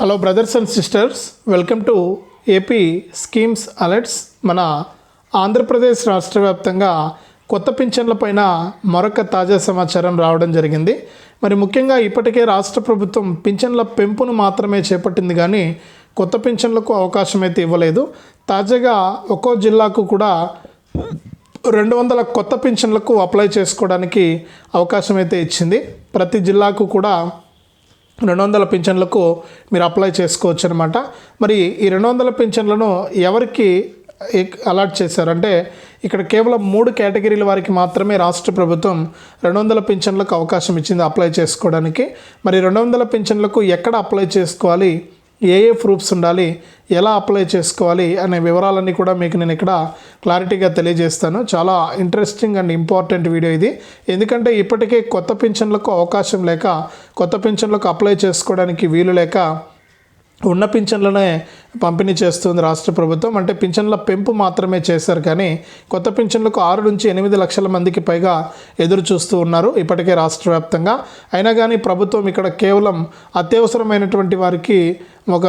Hello brothers and sisters welcome to AP schemes alerts మన ఆంధ్రప్రదేశ్ రాష్ట్ర వ్యాప్తంగా కొత్త పింఛన్లపైన మరొక తాజా సమాచారం రావడం జరిగింది. మరి ముఖ్యంగా ఇప్పటికే రాష్ట్ర ప్రభుత్వం పింఛన్ల పెంపును మాత్రమే చేపట్టింది కానీ కొత్త పింఛన్లకు అవకాశం అయితే ఇవ్వలేదు. తాజాగా ఒక్కో జిల్లాకు కూడా రెండు వందల కొత్త పింఛన్లకు అప్లై చేసుకోవడానికి అవకాశం అయితే ఇచ్చింది. ప్రతి జిల్లాకు కూడా రెండు వందల పింఛన్లకు మీరు అప్లై చేసుకోవచ్చు అనమాట మరి ఈ రెండు వందల పింఛన్లను ఎవరికి ఎక్- అలాట్ చేశారంటే ఇక్కడ కేవలం మూడు కేటగిరీల వారికి మాత్రమే రాష్ట్ర ప్రభుత్వం రెండు వందల పింఛన్లకు అవకాశం ఇచ్చింది అప్లై చేసుకోవడానికి. మరి రెండు వందల పింఛన్లకు ఎక్కడ అప్లై చేసుకోవాలి? ఏ ఏ ప్రూఫ్స్ ఉండాలి? ఎలా అప్లై చేసుకోవాలి అనే వివరాలన్నీ కూడా మీకు నేను ఇక్కడ క్లారిటీగా తెలియజేస్తాను. చాలా ఇంట్రెస్టింగ్ అండ్ ఇంపార్టెంట్ వీడియో ఇది. ఎందుకంటే ఇప్పటికే కొత్త పింఛన్లకు అవకాశం లేక కొత్త పింఛన్లకు అప్లై చేసుకోవడానికి వీలు లేక ఉన్న పింఛన్లనే పంపిణీ చేస్తుంది రాష్ట్ర ప్రభుత్వం. అంటే పింఛన్ల పెంపు మాత్రమే చేశారు కానీ కొత్త పింఛన్లకు ఆరు నుంచి ఎనిమిది లక్షల మందికి పైగా ఎదురు చూస్తూ ఉన్నారు ఇప్పటికే రాష్ట్ర వ్యాప్తంగా. అయినా కానీ ప్రభుత్వం ఇక్కడ కేవలం అత్యవసరమైనటువంటి వారికి ఒక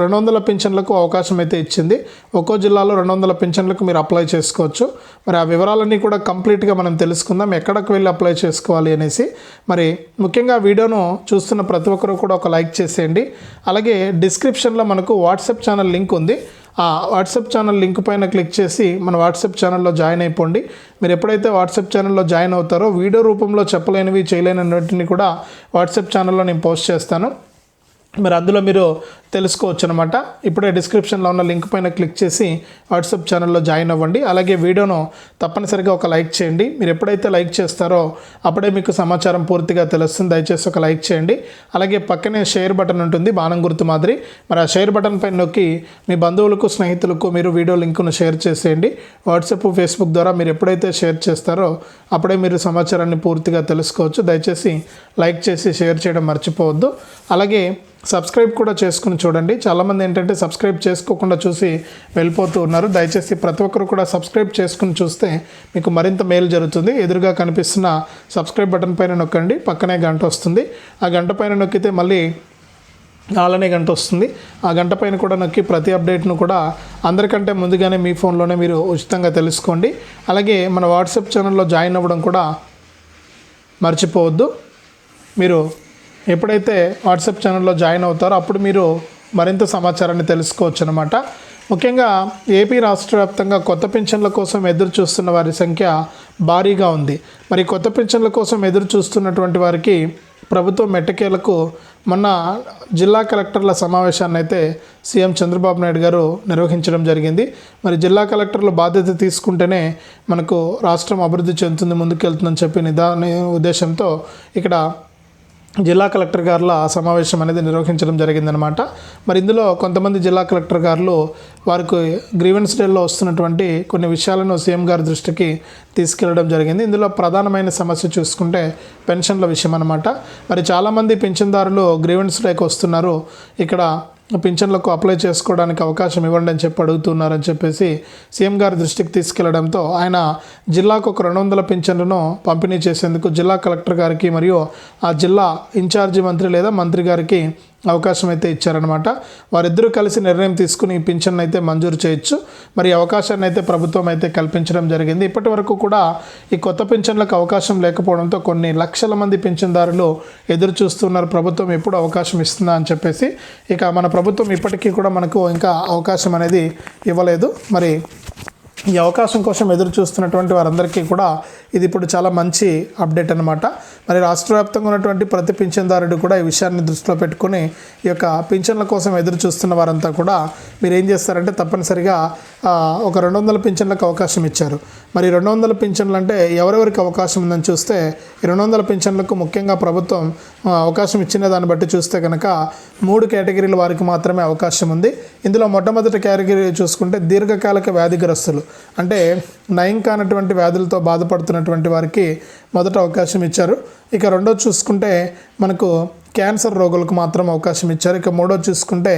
రెండు వందల పింఛన్లకు అవకాశం అయితే ఇచ్చింది. ఒక్కో జిల్లాలో రెండు వందల పింఛన్లకు మీరు అప్లై చేసుకోవచ్చు. మరి ఆ వివరాలన్నీ కూడా కంప్లీట్గా మనం తెలుసుకుందాం. ఎక్కడికి వెళ్ళి అప్లై చేసుకోవాలి అనేసి. మరి ముఖ్యంగా వీడియోను చూస్తున్న ప్రతి ఒక్కరు కూడా ఒక లైక్ చేసేయండి. అలాగే డిస్క్రిప్షన్లో మనకు వాట్సాప్ ఛానల్ లింక్ ఉంది. ఆ వాట్సాప్ ఛానల్ లింక్ పైన క్లిక్ చేసి మన వాట్సాప్ ఛానల్లో జాయిన్ అయిపోండి. మీరు ఎప్పుడైతే వాట్సాప్ ఛానల్లో జాయిన్ అవుతారో వీడియో రూపంలో చెప్పలేనివి చేయలేనివన్నిటిని కూడా వాట్సాప్ ఛానల్లో నేను పోస్ట్ చేస్తాను. మరి అందులో మీరు తెలుసుకోవచ్చు అనమాట ఇప్పుడే డిస్క్రిప్షన్లో ఉన్న లింక్ పైన క్లిక్ చేసి వాట్సాప్ ఛానల్లో జాయిన్ అవ్వండి. అలాగే వీడియోను తప్పనిసరిగా ఒక లైక్ చేయండి. మీరు ఎప్పుడైతే లైక్ చేస్తారో అప్పుడే మీకు సమాచారం పూర్తిగా తెలుస్తుంది. దయచేసి ఒక లైక్ చేయండి. అలాగే పక్కనే షేర్ బటన్ ఉంటుంది. బాణం గుర్తు మాదిరి. మరి ఆ షేర్ బటన్ పైన నొక్కి మీ బంధువులకు స్నేహితులకు మీరు వీడియో లింకును షేర్ చేసేయండి. వాట్సాప్ ఫేస్బుక్ ద్వారా మీరు ఎప్పుడైతే షేర్ చేస్తారో అప్పుడే మీరు సమాచారాన్ని పూర్తిగా తెలుసుకోవచ్చు. దయచేసి లైక్ చేసి షేర్ చేయడం మర్చిపోవద్దు. అలాగే సబ్స్క్రైబ్ కూడా చేసుకుని చూడండి. చాలామంది ఏంటంటే సబ్స్క్రైబ్ చేసుకోకుండా చూసి వెళ్ళిపోతూ ఉన్నారు. దయచేసి ప్రతి ఒక్కరు కూడా సబ్స్క్రైబ్ చేసుకుని చూస్తే మీకు మరింత మేలు జరుగుతుంది. ఎదురుగా కనిపిస్తున్న సబ్స్క్రైబ్ బటన్ పైన నొక్కండి. పక్కనే గంట వస్తుంది. ఆ గంట పైన నొక్కితే మళ్ళీ అలానే గంట వస్తుంది. ఆ గంట పైన కూడా నొక్కి ప్రతి అప్డేట్ను కూడా అందరికంటే ముందుగానే మీ ఫోన్లోనే మీరు ఉచితంగా తెలుసుకోండి. అలాగే మన వాట్సాప్ ఛానల్లో జాయిన్ అవ్వడం కూడా మర్చిపోవద్దు. మీరు ఎప్పుడైతే వాట్సాప్ ఛానల్లో జాయిన్ అవుతారో అప్పుడు మీరు మరింత సమాచారాన్ని తెలుసుకోవచ్చు అనమాట ముఖ్యంగా ఏపీ రాష్ట్ర వ్యాప్తంగా కొత్త పింఛన్ల కోసం ఎదురు చూస్తున్న వారి సంఖ్య భారీగా ఉంది. మరి కొత్త పింఛన్ల కోసం ఎదురు చూస్తున్నటువంటి వారికి ప్రభుత్వం మెట్టకేలకు మొన్న జిల్లా కలెక్టర్ల సమావేశాన్ని అయితే సీఎం చంద్రబాబు నాయుడు గారు నిర్వహించడం జరిగింది. మరి జిల్లా కలెక్టర్లు బాధ్యత తీసుకుంటేనే మనకు రాష్ట్రం అభివృద్ధి చెందుతుంది ముందుకెళ్తుందని చెప్పి నిదా ఉద్దేశంతో ఇక్కడ జిల్లా కలెక్టర్ గారుల సమావేశం అనేది నిర్వహించడం జరిగిందనమాట మరి ఇందులో కొంతమంది జిల్లా కలెక్టర్ గారులు వారికి గ్రీవెన్స్ డేలో వస్తున్నటువంటి కొన్ని విషయాలను సీఎం గారి దృష్టికి తీసుకెళ్ళడం జరిగింది. ఇందులో ప్రధానమైన సమస్య చూసుకుంటే పెన్షన్ల విషయం అనమాట మరి చాలామంది పెన్షన్దారులు గ్రీవెన్స్ డేకి వస్తున్నారు. ఇక్కడ పింఛన్లకు అప్లై చేసుకోవడానికి అవకాశం ఇవ్వండి అని చెప్పి అడుగుతున్నారని చెప్పేసి సీఎం గారి దృష్టికి తీసుకెళ్ళడంతో ఆయన జిల్లాకు ఒక రెండు వందల పింఛన్లను పంపిణీ చేసేందుకు జిల్లా కలెక్టర్ గారికి మరియు ఆ జిల్లా ఇన్ఛార్జి మంత్రి లేదా మంత్రి గారికి అవకాశం అయితే ఇచ్చారనమాట వారిద్దరూ కలిసి నిర్ణయం తీసుకుని పింఛన్ అయితే మంజూరు చేయొచ్చు. మరి అవకాశాన్ని అయితే ప్రభుత్వం అయితే కల్పించడం జరిగింది. ఇప్పటి వరకు కూడా ఈ కొత్త పింఛన్లకు అవకాశం లేకపోవడంతో కొన్ని లక్షల మంది పింఛన్దారులు ఎదురు చూస్తున్నారు ప్రభుత్వం ఎప్పుడు అవకాశం ఇస్తుందా అని చెప్పేసి ఇక మన ప్రభుత్వం ఇప్పటికీ కూడా మనకు ఇంకా అవకాశం అనేది ఇవ్వలేదు. మరి ఈ అవకాశం కోసం ఎదురు చూస్తున్నటువంటి వారందరికీ కూడా ఇది ఇప్పుడు చాలా మంచి అప్డేట్ అనమాట మరి రాష్ట్ర వ్యాప్తంగా ఉన్నటువంటి ప్రతి పింఛన్దారుడు కూడా ఈ విషయాన్ని దృష్టిలో పెట్టుకుని ఈ యొక్క పింఛన్ల కోసం ఎదురు చూస్తున్న వారంతా కూడా మీరు ఏం చేస్తారంటే తప్పనిసరిగా ఒక రెండు వందల పింఛన్లకు అవకాశం ఇచ్చారు. మరి రెండు వందల పింఛన్లు అంటే ఎవరెవరికి అవకాశం ఉందని చూస్తే ఈ రెండు వందల పింఛన్లకు ముఖ్యంగా ప్రభుత్వం అవకాశం ఇచ్చిన దాన్ని బట్టి చూస్తే కనుక మూడు కేటగిరీల వారికి మాత్రమే అవకాశం ఉంది. ఇందులో మొట్టమొదటి కేటగిరీ చూసుకుంటే దీర్ఘకాలిక వ్యాధిగ్రస్తులు. అంటే నయం కానటువంటి వ్యాధులతో బాధపడుతున్నటువంటి వారికి మొదట అవకాశం ఇచ్చారు. ఇక రెండోది చూసుకుంటే మనకు క్యాన్సర్ రోగులకు మాత్రం అవకాశం ఇచ్చారు. ఇక మూడో చూసుకుంటే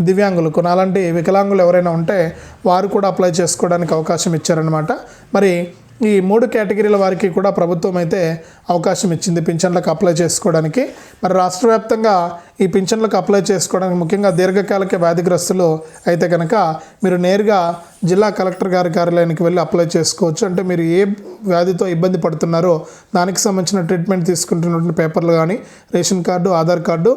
దివ్యాంగులకు. నాలాంటి వికలాంగులు ఎవరైనా ఉంటే వారు కూడా అప్లై చేసుకోవడానికి అవకాశం ఇచ్చారనమాట మరి ఈ మూడు కేటగిరీల వారికి కూడా ప్రభుత్వం అయితే అవకాశం ఇచ్చింది పింఛన్లకు అప్లై చేసుకోవడానికి. మరి రాష్ట్ర వ్యాప్తంగా ఈ పింఛన్లకు అప్లై చేసుకోవడానికి ముఖ్యంగా దీర్ఘకాలిక వ్యాధిగ్రస్తులు అయితే కనుక మీరు నేరుగా జిల్లా కలెక్టర్ గారి కార్యాలయానికి వెళ్ళి అప్లై చేసుకోవచ్చు. అంటే మీరు ఏ వ్యాధితో ఇబ్బంది పడుతున్నారో దానికి సంబంధించిన ట్రీట్మెంట్ తీసుకుంటున్నటువంటి పేపర్లు కానీ రేషన్ కార్డు ఆధార్ కార్డు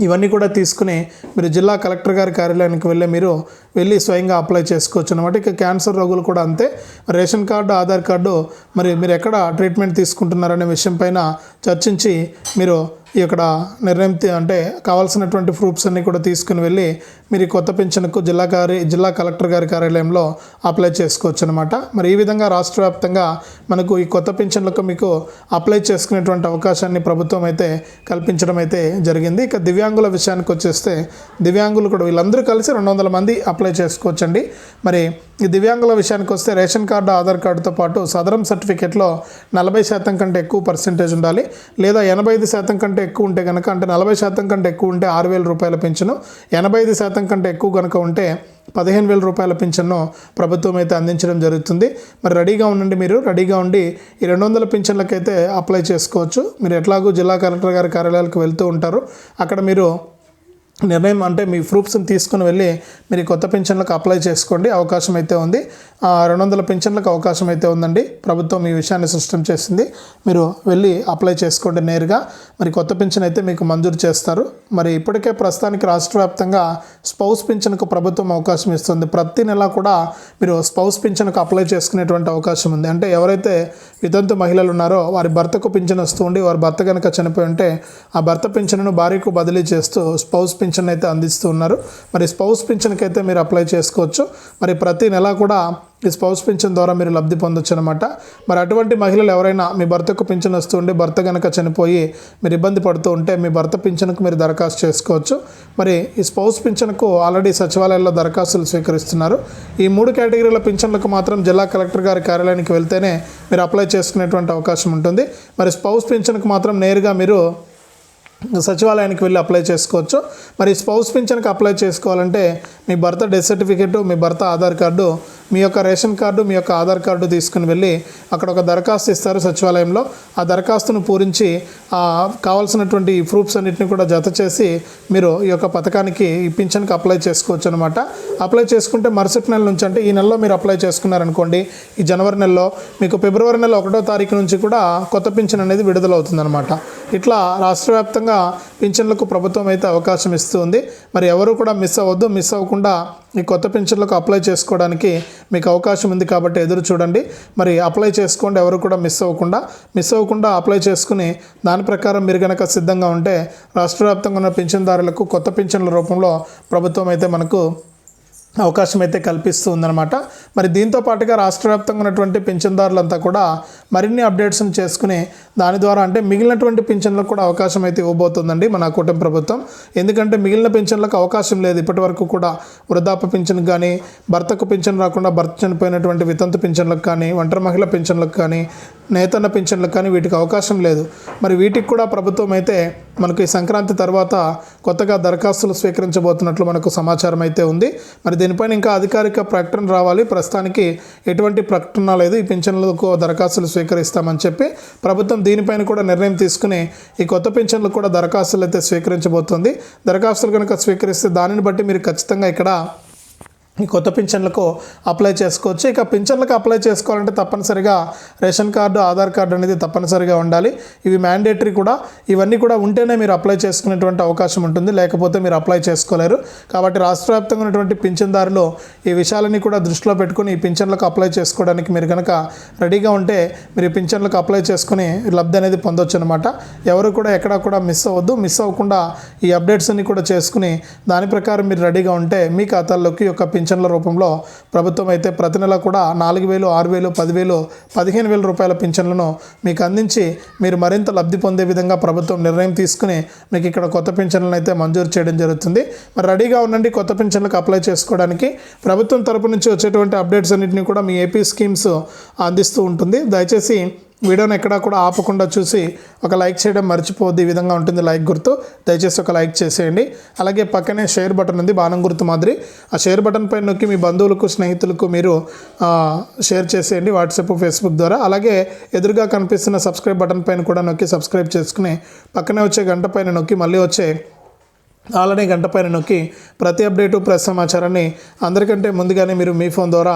ఇవన్నీ కూడా తీసుకుని మీరు జిల్లా కలెక్టర్ గారి కార్యాలయానికి వెళ్ళి మీరు వెళ్ళి స్వయంగా అప్లై చేసుకోవచ్చు అనమాట ఇక క్యాన్సర్ రోగులు కూడా అంతే. రేషన్ కార్డు ఆధార్ కార్డు మరి మీరు ఎక్కడ ట్రీట్మెంట్ తీసుకుంటున్నారనే విషయం పైన చర్చించి మీరు ఇక్కడ నిర్ణయం అంటే కావాల్సినటువంటి ప్రూఫ్స్ అన్నీ కూడా తీసుకుని వెళ్ళి మీరు కొత్త పెన్షన్కు జిల్లా గారి జిల్లా కలెక్టర్ గారి కార్యాలయంలో అప్లై చేసుకోవచ్చు అనమాట మరి ఈ విధంగా రాష్ట్ర వ్యాప్తంగా మనకు ఈ కొత్త పెన్షన్లకు మీకు అప్లై చేసుకునేటువంటి అవకాశాన్ని ప్రభుత్వం అయితే కల్పించడం అయితే జరిగింది. ఇక దివ్యాంగుల విషయానికి వచ్చేస్తే దివ్యాంగులు కూడా వీళ్ళందరూ కలిసి రెండు వందల మంది అప్లై చేసుకోవచ్చండి. మరి ఈ దివ్యాంగుల విషయానికి వస్తే రేషన్ కార్డు ఆధార్ కార్డుతో పాటు సదరం సర్టిఫికేట్లో నలభై శాతం కంటే ఎక్కువ పర్సెంటేజ్ ఉండాలి. లేదా ఎనభై ఐదు శాతం కంటే ఎక్కువ ఉంటే కనుక అంటే నలభై శాతం కంటే ఎక్కువ ఉంటే ఆరు వేల రూపాయల పింఛను ఎనభై ఐదు శాతం కంటే ఎక్కువ కనుక ఉంటే పదిహేను వేల రూపాయల పింఛన్ను ప్రభుత్వం అయితే అందించడం జరుగుతుంది. మరి రెడీగా ఉండండి మీరు రెడీగా ఉండి ఈ రెండు వందల పింఛన్లకైతే అప్లై చేసుకోవచ్చు. మీరు ఎట్లాగూ జిల్లా కలెక్టర్ గారి కార్యాలయాలకు వెళ్తూ ఉంటారు. అక్కడ మీరు నిర్ణయం అంటే మీ ప్రూఫ్స్ని తీసుకుని వెళ్ళి మీరు కొత్త పెన్షన్లకు అప్లై చేసుకోండి. అవకాశం అయితే ఉంది. ఆ, రెండు వందల పెన్షన్లకు అవకాశం అయితే ఉందండి. ప్రభుత్వం ఈ విషయాన్ని సృష్టి చేసింది. మీరు వెళ్ళి అప్లై చేసుకోండి నేరుగా. మరి కొత్త పెన్షన్ అయితే మీకు మంజూరు చేస్తారు. మరి ఇప్పటికే ప్రస్తుతానికి రాష్ట్ర వ్యాప్తంగా స్పౌస్ పెన్షన్కు ప్రభుత్వం అవకాశం ఇస్తుంది. ప్రతి నెల కూడా మీరు స్పౌస్ పెన్షన్కు అప్లై చేసుకునేటువంటి అవకాశం ఉంది. అంటే ఎవరైతే వితంతు మహిళలు ఉన్నారో వారి భర్తకు పింఛన్ వస్తూ ఉండి వారి భర్త కనుక చనిపోయి ఉంటే ఆ భర్త పింఛన్ను భార్యకు బదిలీ చేస్తూ స్పౌస్ పింఛన్ అయితే అందిస్తూ ఉన్నారు. మరి స్పౌస్ పింఛన్కి అయితే మీరు అప్లై చేసుకోవచ్చు. మరి ప్రతి నెల కూడా ఈ స్పౌస్ పింఛన్ ద్వారా మీరు లబ్ధి పొందొచ్చు అనమాట మరి అటువంటి మహిళలు ఎవరైనా మీ భర్తకు పింఛన్ వస్తూ ఉండి భర్త కనుక చనిపోయి మీరు ఇబ్బంది పడుతూ ఉంటే మీ భర్త పింఛన్కు మీరు దరఖాస్తు చేసుకోవచ్చు. మరి ఈ స్పౌస్ పింఛన్కు ఆల్రెడీ సచివాలయాల్లో దరఖాస్తులు స్వీకరిస్తున్నారు. ఈ మూడు కేటగిరీల పింఛన్లకు మాత్రం జిల్లా కలెక్టర్ గారి కార్యాలయానికి వెళ్తేనే మీరు అప్లై చేసుకునేటువంటి అవకాశం ఉంటుంది. మరి స్పౌస్ పింఛన్కు మాత్రం నేరుగా మీరు సచివాలయానికి వెళ్ళి అప్లై చేసుకోవచ్చు. మరి స్పౌస్ పింఛన్కి అప్లై చేసుకోవాలంటే మీ భర్త డెత్ సర్టిఫికేటు మీ భర్త ఆధార్ కార్డు మీ యొక్క రేషన్ కార్డు మీ యొక్క ఆధార్ కార్డు తీసుకుని వెళ్ళి అక్కడ ఒక దరఖాస్తు ఇస్తారు సచివాలయంలో. ఆ దరఖాస్తును పూరించి ఆ, కావాల్సినటువంటి ప్రూఫ్స్ అన్నింటిని కూడా జత చేసి మీరు ఈ యొక్క పథకానికి ఈ పింఛన్కి అప్లై చేసుకోవచ్చు అనమాట అప్లై చేసుకుంటే మరుసటి నెల నుంచి అంటే ఈ నెలలో మీరు అప్లై చేసుకున్నారనుకోండి ఈ జనవరి నెలలో మీకు ఫిబ్రవరి నెల ఒకటో తారీఖు నుంచి కూడా కొత్త పింఛన్ అనేది విడుదలవుతుందనమాట ఇట్లా రాష్ట్ర వ్యాప్తంగా పింఛన్లకు ప్రభుత్వం అయితే అవకాశం ఇస్తుంది. మరి ఎవరు కూడా మిస్ అవ్వద్దు. మిస్ అవ్వకుండా ఈ కొత్త పింఛన్లకు అప్లై చేసుకోవడానికి మీకు అవకాశం ఉంది కాబట్టి ఎదురు చూడండి. మరి అప్లై చేసుకోండి. ఎవరు కూడా మిస్ అవ్వకుండా. మిస్ అవ్వకుండా అప్లై చేసుకుని దాని ప్రకారం మీరు కనుక సిద్ధంగా ఉంటే రాష్ట్ర వ్యాప్తంగా ఉన్న పింఛన్దారులకు కొత్త పింఛన్ల రూపంలో ప్రభుత్వం అయితే మనకు అవకాశం అయితే కల్పిస్తూ ఉందన్నమాట మరి దీంతో పాటుగా రాష్ట్ర వ్యాప్తంగా ఉన్నటువంటి పింఛన్దారులంతా కూడా మరిన్ని అప్డేట్స్ని చేసుకుని దాని ద్వారా అంటే మిగిలినటువంటి పింఛన్లకు కూడా అవకాశం అయితే ఇవ్వబోతుందండి మన కూటమి ప్రభుత్వం. ఎందుకంటే మిగిలిన పింఛన్లకు అవకాశం లేదు. ఇప్పటి వరకు కూడా వృద్ధాప్య పింఛన్ కానీ భర్తకు పింఛన్ రాకుండా భర్త చనిపోయినటువంటి వితంతు పింఛన్లకు కానీ ఒంటరి మహిళ పింఛన్లకు కానీ నేతన్న పింఛన్లకు కానీ వీటికి అవకాశం లేదు. మరి వీటికి కూడా ప్రభుత్వం అయితే మనకు ఈ సంక్రాంతి తర్వాత కొత్తగా దరఖాస్తులు స్వీకరించబోతున్నట్లు మనకు సమాచారం అయితే ఉంది. మరి దీనిపైన ఇంకా అధికారిక ప్రకటన రావాలి. ప్రస్తుతానికి ఎటువంటి ప్రకటన లేదు. ఈ పింఛన్లకు దరఖాస్తులు స్వీకరిస్తామని చెప్పి ప్రభుత్వం దీనిపైన కూడా నిర్ణయం తీసుకుని ఈ కొత్త పింఛన్లకు కూడా దరఖాస్తులు అయితే స్వీకరించబోతోంది. దరఖాస్తులు కనుక స్వీకరిస్తే దానిని బట్టి మీరు ఖచ్చితంగా ఇక్కడ ఈ కొత్త పింఛన్లకు అప్లై చేసుకోవచ్చు. ఇక పింఛన్లకు అప్లై చేసుకోవాలంటే తప్పనిసరిగా రేషన్ కార్డు ఆధార్ కార్డు అనేది తప్పనిసరిగా ఉండాలి. ఇవి మ్యాండేటరీ కూడా. ఇవన్నీ కూడా ఉంటేనే మీరు అప్లై చేసుకునేటువంటి అవకాశం ఉంటుంది. లేకపోతే మీరు అప్లై చేసుకోలేరు. కాబట్టి రాష్ట్ర వ్యాప్తంగా ఉన్నటువంటి పింఛన్దారులు ఈ విషయాలన్నీ కూడా దృష్టిలో పెట్టుకుని ఈ పింఛన్లకు అప్లై చేసుకోవడానికి మీరు కనుక రెడీగా ఉంటే మీరు ఈ పింఛన్లకు అప్లై చేసుకుని లబ్ధి అనేది పొందొచ్చు అనమాట ఎవరు కూడా ఎక్కడా కూడా మిస్ అవ్వద్దు. మిస్ అవ్వకుండా ఈ అప్డేట్స్ అన్ని కూడా చేసుకుని దాని ప్రకారం మీరు రెడీగా ఉంటే మీ ఖాతాల్లోకి ఒక పింఛన్ల రూపంలో ప్రభుత్వం అయితే ప్రతి నెల కూడా నాలుగు వేలు ఆరు వేలు పదివేలు పదిహేను వేల రూపాయల పింఛన్లను మీకు అందించి మీరు మరింత లబ్ధి పొందే విధంగా ప్రభుత్వం నిర్ణయం తీసుకుని మీకు ఇక్కడ కొత్త పింఛన్లను అయితే మంజూరు చేయడం జరుగుతుంది. మరి రెడీగా ఉండండి కొత్త పింఛన్లకు అప్లై చేసుకోవడానికి. ప్రభుత్వం తరపు నుంచి వచ్చేటువంటి అప్డేట్స్ అన్నింటినీ కూడా మీ ఏపీ స్కీమ్స్ అందిస్తూ ఉంటుంది. దయచేసి వీడియోని ఎక్కడా కూడా ఆపకుండా చూసి ఒక లైక్ చేయడం మర్చిపోద్ది ఈ విధంగా ఉంటుంది లైక్ గుర్తు. దయచేసి ఒక లైక్ చేసేయండి. అలాగే పక్కనే షేర్ బటన్ ఉంది బాణం గుర్తు మాదిరి. ఆ షేర్ బటన్ పైన నొక్కి మీ బంధువులకు స్నేహితులకు మీరు షేర్ చేసేయండి వాట్సాప్ ఫేస్బుక్ ద్వారా. అలాగే ఎదురుగా కనిపిస్తున్న సబ్స్క్రైబ్ బటన్ పైన కూడా నొక్కి సబ్స్క్రైబ్ చేసుకుని పక్కనే వచ్చే గంట పైన నొక్కి మళ్ళీ వచ్చే అలానే గంట పైన నొక్కి ప్రతి అప్డేటు ప్రతి సమాచారాన్ని అందరికంటే ముందుగానే మీరు మీ ఫోన్ ద్వారా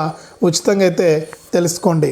ఉచితంగా అయితే తెలుసుకోండి.